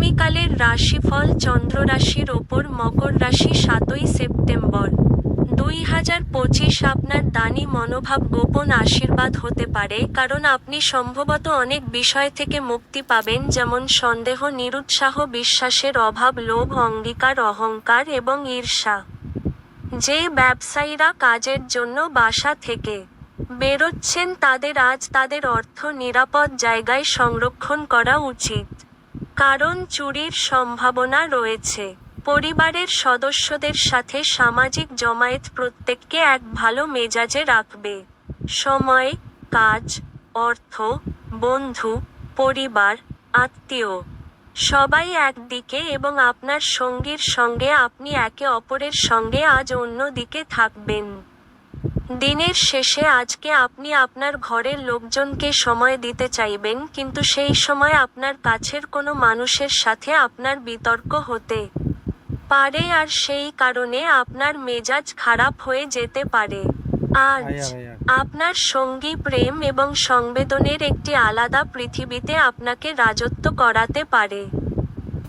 আগামীকালের রাশিফল চন্দ্র রাশির ওপর মকর রাশি সাতই সেপ্টেম্বর। দুই হাজার পঁচিশ আপনার দানি মনোভাব গোপন আশীর্বাদ হতে পারে, কারণ আপনি সম্ভবত অনেক বিষয় থেকে মুক্তি পাবেন, যেমন সন্দেহ, নিরুৎসাহ বিশ্বাসের অভাব, লোভ, অঙ্গীকার, অহংকার এবং ঈর্ষা। যে ব্যবসায়ীরা কাজের জন্য বাসা থেকে বেরোচ্ছেন, তাদের আজ তাদের অর্থ নিরাপদ জায়গায় সংরক্ষণ করা উচিত। কারণ চুরির সম্ভাবনা রয়েছে। পরিবারের সদস্যদের সাথে সামাজিক জমায়েত প্রত্যেককে এক ভালো মেজাজে রাখবে। সময়, কাজ, অর্থ, বন্ধু, পরিবার, আত্মীয়। সবাই একদিকে এবং আপনার সঙ্গীর সঙ্গে আপনি একে অপরের সঙ্গে আজ অন্য দিকে থাকবেন। দিনের শেষে আজকে আপনি আপনার ঘরের লোকজনকে সময় দিতে চাইবেন কিন্তু সেই সময় আপনার কাছের কোনো মানুষের সাথে আপনার বিতর্ক হতে পারে আর সেই কারণে আপনার মেজাজ খারাপ হয়ে যেতে পারে। আজ আপনার সঙ্গী প্রেম এবং সংবেদনের একটি আলাদা পৃথিবীতে আপনাকে রাজত্ব করাতে পারে।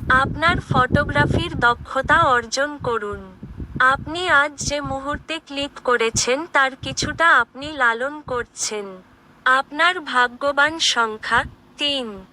আপনার ফটোগ্রাফির দক্ষতা অর্জন করুন। আপনি আজ যে মুহূর্তে ক্লিক করেছেন, তার কিছুটা আপনি লালন করছেন। আপনার ভাগ্যবান সংখ্যা তিন।